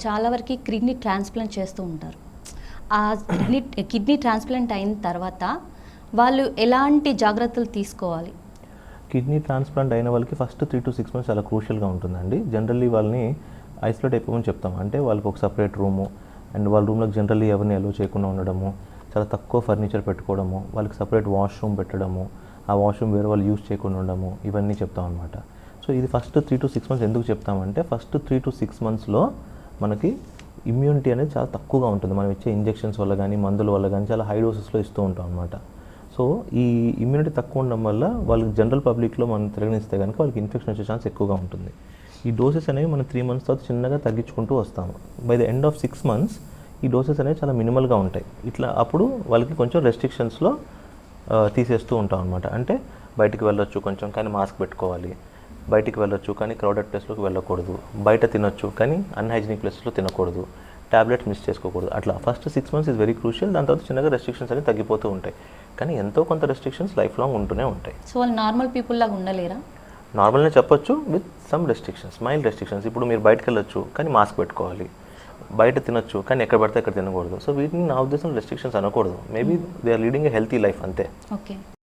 చాలా వరకు kidney transplant చేస్తూ ఉంటారు. ఆ కిడ్నీ కిడ్నీ ట్రాన్స్ప్లాంట్ అయిన తర్వాత వాళ్ళు ఎలాంటి జాగ్రత్తలు తీసుకోవాలి? కిడ్నీ ట్రాన్స్ప్లాంట్ అయిన వాళ్ళకి first three to six months చాలా క్రూషియల్గా ఉంటుందండి. జనరల్లీ వాళ్ళని ఐసోలేట్ అయిపోమని చెప్తాం. అంటే వాళ్ళకి ఒక సపరేట్ రూము అండ్ వాళ్ళ రూమ్లోకి జనరల్లీ ఎవరిని అలో చేయకుండా ఉండడము చాలా తక్కువ ఫర్నిచర్ పెట్టుకోవడము వాళ్ళకి సపరేట్ వాష్రూమ్ పెట్టడము ఆ వాష్రూమ్ వేరే వాళ్ళు యూజ్ చేయకుండా ఉండడము ఇవన్నీ చెప్తాం అనమాట సో ఇది first three to six months ఎందుకు చెప్తామంటే ఫస్ట్ త్రీ టు సిక్స్ మంత్స్లో మనకి ఇమ్యూనిటీ అనేది చాలా తక్కువగా ఉంటుంది. మనం ఇచ్చే ఇంజెక్షన్స్ వల్ల కానీ మందుల వల్ల కానీ చాలా హై డోసెస్లో ఇస్తూ ఉంటాం అనమాట సో ఈ ఇమ్యూనిటీ తక్కువ ఉండడం వల్ల వాళ్ళకి జనరల్ పబ్లిక్లో మనం తిరగనిస్తే కనుక వాళ్ళకి ఇన్ఫెక్షన్ వచ్చే ఛాన్స్ ఎక్కువగా ఉంటుంది. ఈ డోసెస్ అనేవి మనం త్రీ మంత్స్ తర్వాత చిన్నగా తగ్గించుకుంటూ వస్తాము by the end of six months ఈ డోసెస్ అనేవి చాలా మినిమల్గా ఉంటాయి. ఇట్లా అప్పుడు వాళ్ళకి కొంచెం రెస్ట్రిక్షన్స్లో తీసేస్తూ ఉంటాం అనమాట అంటే బయటికి వెళ్ళొచ్చు కొంచెం కానీ మాస్క్ పెట్టుకోవాలి. బయటికి వెళ్ళొచ్చు కానీ క్రౌడెడ్ ప్లేస్లోకి వెళ్ళకూడదు. బయట తినొచ్చు కానీ అన్హైజీనిక్ ప్లేస్లో తినకూడదు. టాబ్లెట్స్ మిస్ చేసుకోకూడదు. అట్లా first six months is very crucial దాని తర్వాత చిన్నగా రెస్ట్రిక్షన్స్ అనేవి తగ్గిపోతూ ఉంటాయి. కానీ ఎంతో కొంత రెస్ట్రిక్షన్స్ లైఫ్ లాంగ్ ఉంటూనే ఉంటాయి. సో వాళ్ళు నార్మల్ పీపుల్ లాగా ఉండలేరా? నార్మల్గా చెప్పొచ్చు with some restrictions mild restrictions ఇప్పుడు మీరు బయటకు వెళ్ళొచ్చు కానీ మాస్క్ పెట్టుకోవాలి. బయట తినొచ్చు కానీ ఎక్కడ పడితే అక్కడ తినకూడదు. సో వీటిని నా ఉద్దేశం రెస్ట్రిక్షన్స్ అనకూడదు. Maybe they are leading a healthy life అంతే. ఓకే